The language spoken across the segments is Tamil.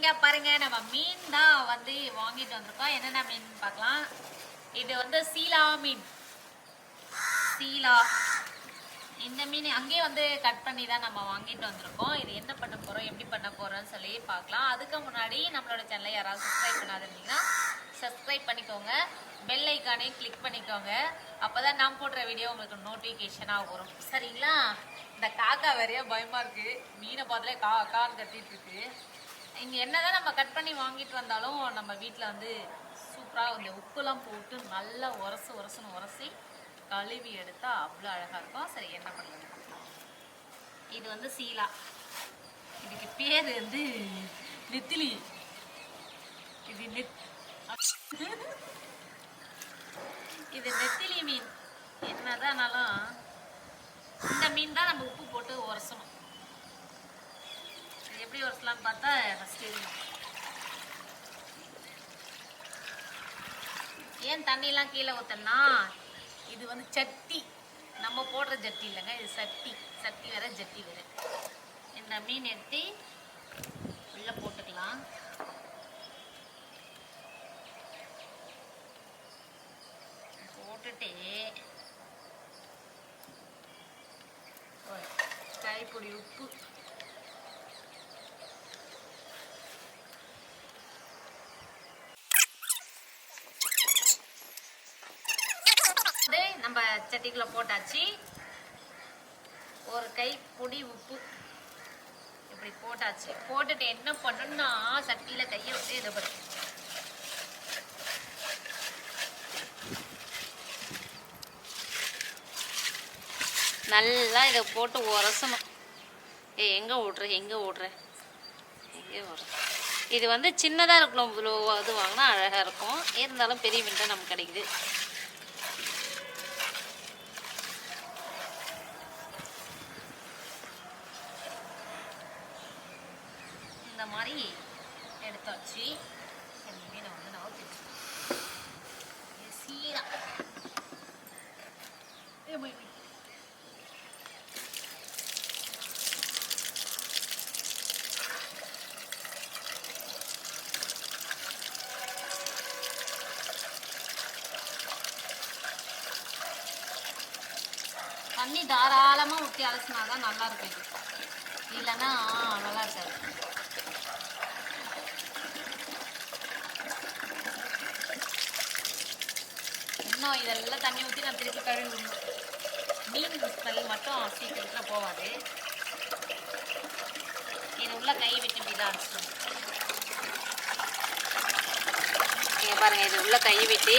இங்க பாருங்க நம்ம மீன் தான் வந்து வாங்கிட்டு வந்திருக்கோம். என்னென்ன மீன் பார்க்கலாம்? இது வந்து சீலா மீன். சீலா. இந்த மீன் அங்கேயே வந்து கட் பண்ணி தான் நம்ம வாங்கிட்டு வந்திருக்கோம். இது என்ன பண்ண போகிறோம் எப்படி பண்ண போகிறோம்னு சொல்லி பார்க்கலாம். அதுக்கு முன்னாடி நம்மளோட சேனலை யாராவது சப்ஸ்கிரைப் பண்ணாதிருந்தீங்கன்னா சப்ஸ்கிரைப் பண்ணிக்கோங்க. பெல் ஐக்கானையும் கிளிக் பண்ணிக்கோங்க. அப்போ தான் நான் போடுற வீடியோ உங்களுக்கு நோட்டிஃபிகேஷனாக வரும். சரிங்களா? இந்த காக்கா வேறையா பயமாக இருக்குது மீனை பார்த்தாலே கா கான்னு கட்டிகிட்டு இருக்கு. இங்க என்னதான் நம்ம கட் பண்ணி வாங்கிட்டு வந்தாலும் நம்ம வீட்டில் வந்து சூப்பராக இந்த உப்புலாம் போட்டு நல்லா உரசு உரசுன்னு உரசி கழுவி எடுத்தால் அவ்வளோ அழகாக இருக்கும். சரி என்ன பண்ணலாம்? இது வந்து சீலா. இதுக்கு பேர் வந்து நெத்திலி. இது நெத் இது நெத்திலி மீன். என்னதானாலும் இந்த மீன் தான் நம்ம உப்பு போட்டு உரசணும். எப்படி உரசலாம்னு பார்த்தா ஃபஸ்ட்டு ஏன் தண்ணியெலாம் கீழே ஊத்தனா இது வந்து சட்டி. நம்ம போடுற ஜட்டி இல்லைங்க இது சட்டி. சட்டி வேற ஜட்டி வேற. இந்த மீன் எடுத்து உள்ள போட்டுக்கலாம். போட்டுட்டு ஒரு கைப்பொடி உப்பு. வந்து நம்ம சட்டிக்குள்ளே போட்டாச்சு. ஒரு கை பொடி உப்பு இப்படி போட்டாச்சு. போட்டுட்டு என்ன பண்ணணும்னா சட்டியில கையை வச்சு இதை பாரு. நல்லா இதை போட்டு உரசணும். ஏ எங்கே ஓடுற எங்கே ஓடுற? எங்கே ஓடுற? இது வந்து சின்னதாக இருக்கணும் இவ்வளோ இது வாங்கினா அழகாக இருக்கும். இருந்தாலும் பெரிய மீன் தான் நமக்கு கிடைக்குது. இந்த மாதிரி எடுத்தாச்சு இந்த நான் வந்து நான் ஊற்றி சீரா. தண்ணி தாராளமாக ஊற்றி அலசினா தான் நல்லா இருக்கும் இல்லைன்னா நல்லா இருக்காது. இன்னும் இதெல்லாம் தண்ணி ஊற்றி நான் திருப்பி கழுவி விடணும் மீன் ஸ்மெல் மட்டும் சீக்கிரத்தில் போகாது இது உள்ள கை விட்டு இப்படி தான் நீங்கள் பாருங்கள் இது உள்ள கை விட்டு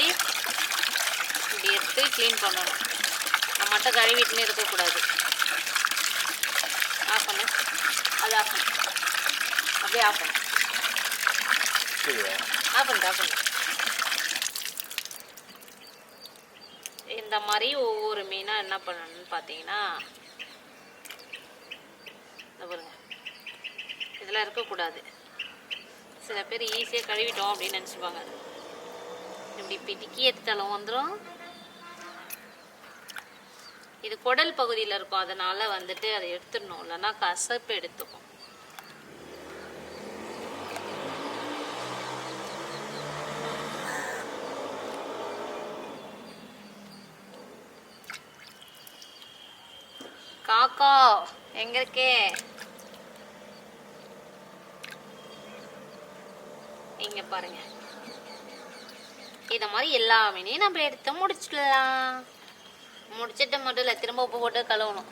இப்படி எடுத்து க்ளீன் பண்ணணும். நம்ம மட்டும் கழுவிட்டுன்னு இருக்கக்கூடாது ஆஃப் பண்ணு. அது ஆஃப் பண்ணு. அப்படியே ஆஃப் பண்ணு. ஆஃப் பண்ணு ஆஃப் பண்ணு. இந்த மாதிரி ஒவ்வொரு மீனாக என்ன பண்ணணும்னு பார்த்தீங்கன்னா பாருங்க. இதெல்லாம் இருக்கக்கூடாது. சில பேர் ஈஸியாக கழுவிட்டோம் அப்படின்னு நினச்சிப்பாங்க. இப்படி பிடிக்கி எடுத்தாலும் வந்துடும் இது குடல் பகுதியில் இருக்கும். அதனால் வந்துட்டு அதை எடுத்துடணும். இல்லைன்னா கசப்பு எடுத்துக்கும். காக்கா எங்க இருக்கே? இங்க பாருங்க. இத மாதிரி எல்லா மீனையும் நம்ம எடுத்து முடிச்சிடலாம். முடிச்சிட்டு மட்டும் இல்லை திரும்ப உப்பு போட்டு கழுவணும்.